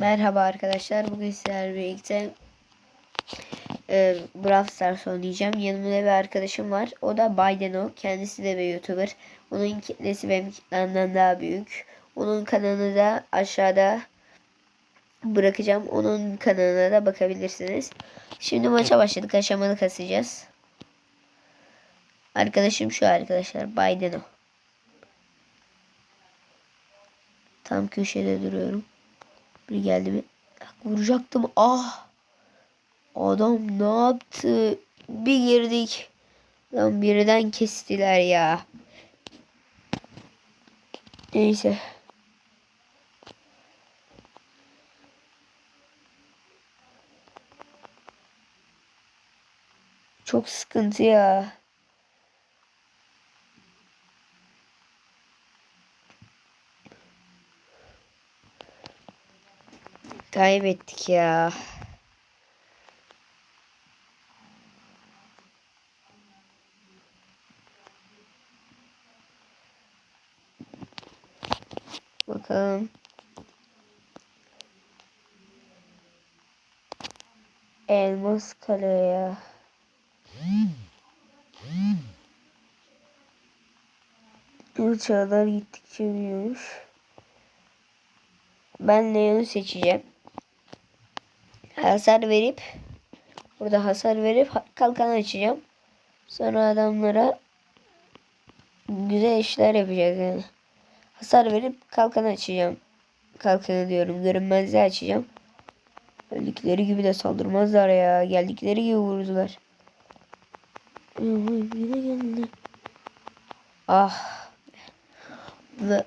Merhaba arkadaşlar. Bugün sizlerle birlikte e, Brawl Stars oynayacağım. Yanımda bir arkadaşım var. O da Baydeno. Kendisi de bir YouTuber. Onun kitlesi benim kitlemden daha büyük. Onun kanalını da aşağıda bırakacağım. Onun kanalına da bakabilirsiniz. Şimdi maça başladık. Aşamalı kasacağız. Arkadaşım şu arkadaşlar. Baydeno. Tam köşede duruyorum. Bir geldi mi? Vuracaktım. Ah. Adam ne yaptı? Bir girdik. Lan birden kestiler ya. Neyse. Çok sıkıntı ya. Kaybettik ya. Bakalım. Elmas kale ya. Çağlar gittikçe büyümüş. Ben Leon'u seçeceğim. Hasar verip burada hasar verip kalkan açacağım. Sonra adamlara güzel işler yapacağız yani. Hasar verip kalkan açacağım. Kalkanı diyorum. Görünmezliği açacağım. Öldükleri gibi de saldırmazlar ya. Geldikleri gibi vurdular. Ah. Ve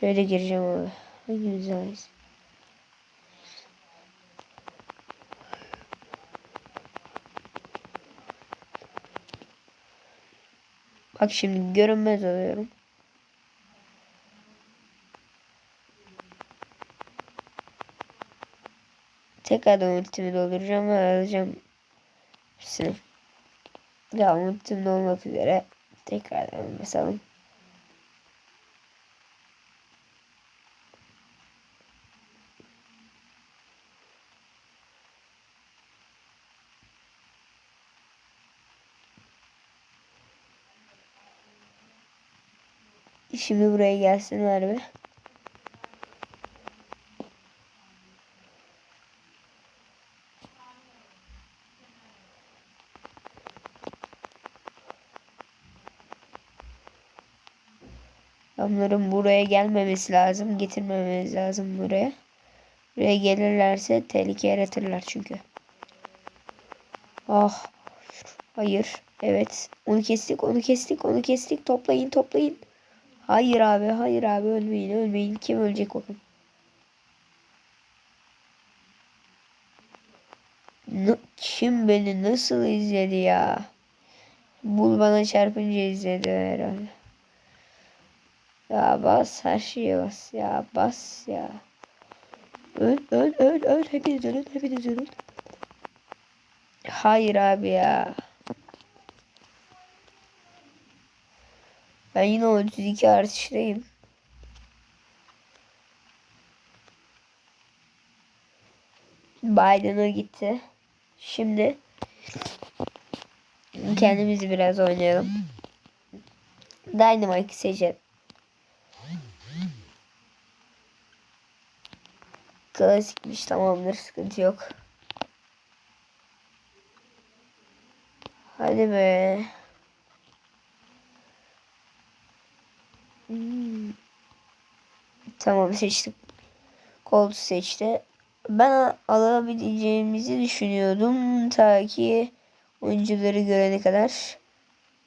Şöyle gireceğim abi. Ait? Bak şimdi görünmez oluyorum. Tekrardan ultimi dolduracağım ve alacağım hepsini. Ya ultim olmak üzere tekrardan basalım. Şimdi buraya gelsinler bir. Onların buraya gelmemesi lazım. Getirmememiz lazım buraya. Buraya gelirlerse tehlike yaratırlar çünkü. Ah. Hayır. Evet. Onu kestik. Onu kestik. Onu kestik. Toplayın. Toplayın. Hayır abi, hayır abi ölmeyin, ölmeyin. Kim ölecek oğlum? Kim beni nasıl izledi ya? Bul bana çarpınca izledi herhalde. Ya bas her şeye bas ya bas ya. Öl öl öl öl hepiniz ölün hepiniz ölün. Hayır abi ya. Ben yine 32 artıştayım. Biden'a gitti. Şimdi kendimizi biraz oynayalım. Dynamite seçelim. Klasikmiş tamamdır sıkıntı yok. Hadi be. Tamam seçtim. Colt seçti. Ben alabileceğimizi düşünüyordum. Ta ki oyuncuları görene kadar.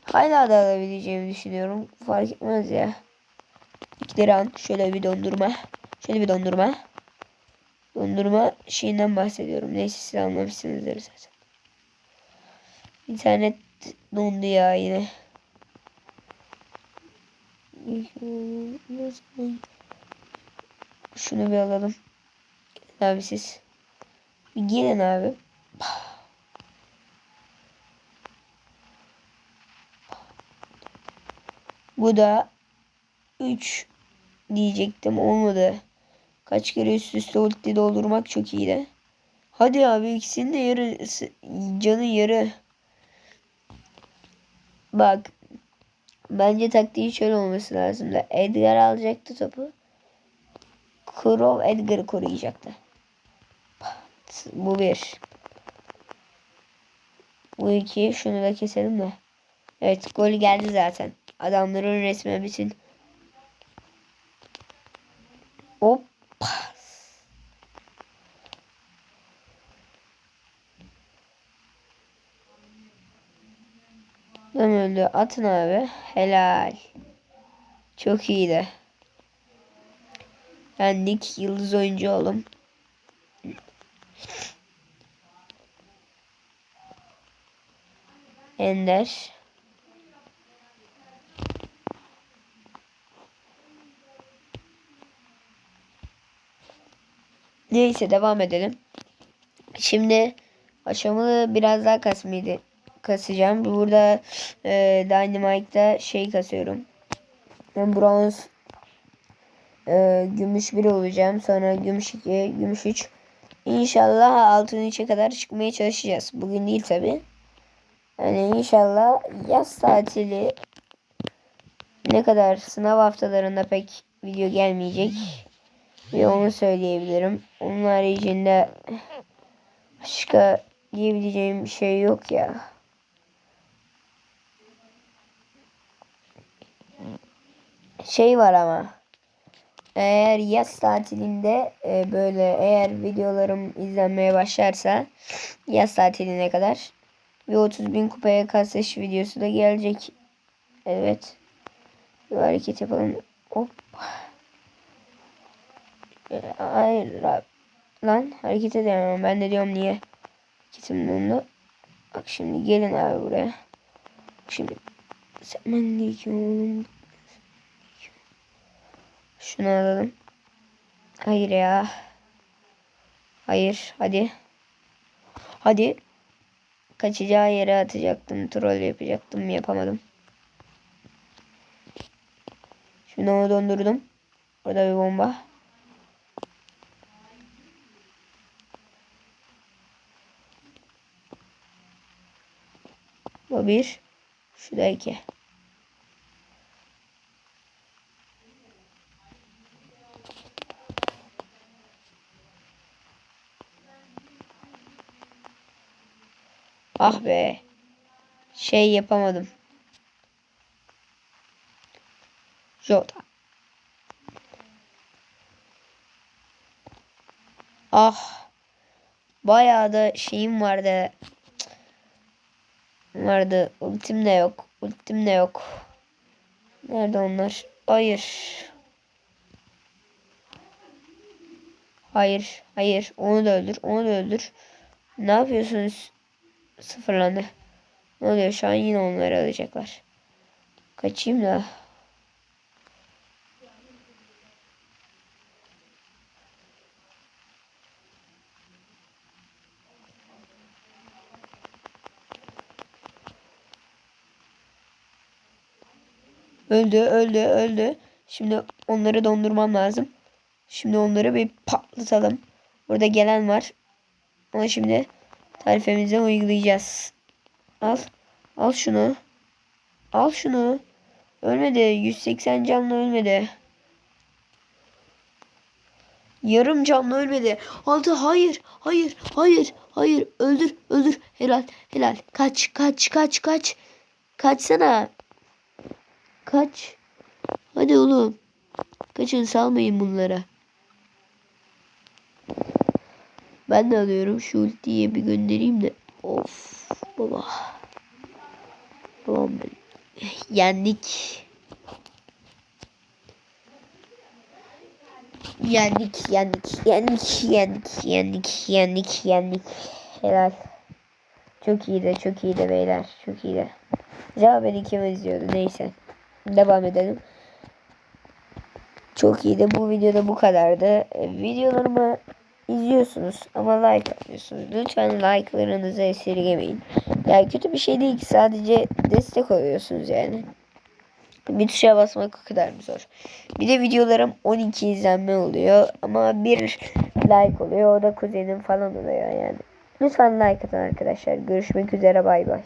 Hala da alabileceğimi düşünüyorum. Fark etmez ya. İkileri an. Şöyle bir dondurma. Şöyle bir dondurma. Dondurma şeyinden bahsediyorum. Neyse siz anlamışsınızdır zaten. İnternet dondu ya yine. Şunu bir alalım. Abi siz. Bir gelin abi. Bu da 3 diyecektim olmadı. Kaç kere üst üste ulti doldurmak çok iyiydi. Hadi abi ikisinin de yarısı canı yarı. Bak bence taktiği şöyle olması lazım da Edgar alacaktı topu. Crow Edgar'ı koruyacaktı. Bu bir. Bu iki. Şunu da keselim de. Evet gol geldi zaten. Adamların resmen bütün. Hop. Lan öldü. Atın abi. Helal. Çok iyiydi. Yendik. Yıldız oyuncu oğlum. Ender. Neyse devam edelim. Şimdi aşamalı biraz daha kasmaydı kasacağım. Burada e, Dynamite'da şey kasıyorum. Ben bronz e, gümüş 1 olacağım. Sonra gümüş 2, gümüş 3. İnşallah altın 3'e kadar çıkmaya çalışacağız. Bugün değil tabi. Yani inşallah yaz tatili ne kadar sınav haftalarında pek video gelmeyecek. Ve onu söyleyebilirim. Onun haricinde başka diyebileceğim bir şey yok ya. Şey var ama. Eğer yaz tatilinde e, böyle eğer videolarım izlenmeye başlarsa yaz tatiline kadar bir 30 bin kupaya kasış videosu da gelecek. Evet. Bir hareket yapalım. Hop. E, hayır lan hareket edemem. Ben de diyorum niye hareketim dondu. Bak şimdi gelin abi buraya. Şimdi sen ben oğlum. Şunu alalım. Hayır ya. Hayır hadi. Hadi. Kaçacağı yere atacaktım. Troll yapacaktım. Yapamadım. Şimdi onu dondurdum. Orada bir bomba. Bu bir. Şu da iki. Ah be. Şey yapamadım. Jota. Ah. Bayağı da şeyim vardı. Vardı. Ultim de yok. Ultim de yok. Nerede onlar? Hayır. Hayır. Hayır. Onu da öldür. Onu da öldür. Ne yapıyorsunuz? Sıfırlandı. Ne oluyor şu an yine onları alacaklar. Kaçayım da. Öldü, öldü, öldü. Şimdi onları dondurmam lazım. Şimdi onları bir patlatalım. Burada gelen var. Ama şimdi tarifemizi uygulayacağız. Al. Al şunu. Al şunu. Ölmedi. 180 canlı ölmedi. Yarım canlı ölmedi. Altı hayır. Hayır. Hayır. Hayır. Öldür. Öldür. Helal. Helal. Kaç. Kaç. Kaç. Kaç. Kaçsana. Kaç. Hadi oğlum. Kaçın salmayın bunlara. Ben de alıyorum. Şu ultiye bir göndereyim de. Of baba. Babam ben. Yendik. Yendik, yendik, yendik, yendik, yendik, yendik, yendik. Helal. Çok iyiydi, çok iyiydi beyler. Çok iyiydi. Acaba beni kim izliyordu? Neyse. Devam edelim. Çok iyiydi. Bu videoda bu kadardı. Videolarımı izliyorsunuz ama like atmıyorsunuz. Lütfen like'larınızı esirgemeyin. Yani kötü bir şey değil ki sadece destek oluyorsunuz yani. Bir tuşa basmak o kadar mı zor? Bir de videolarım 12 izlenme oluyor ama bir like oluyor. O da kuzenim falan oluyor yani. Lütfen like atın arkadaşlar. Görüşmek üzere bay bay.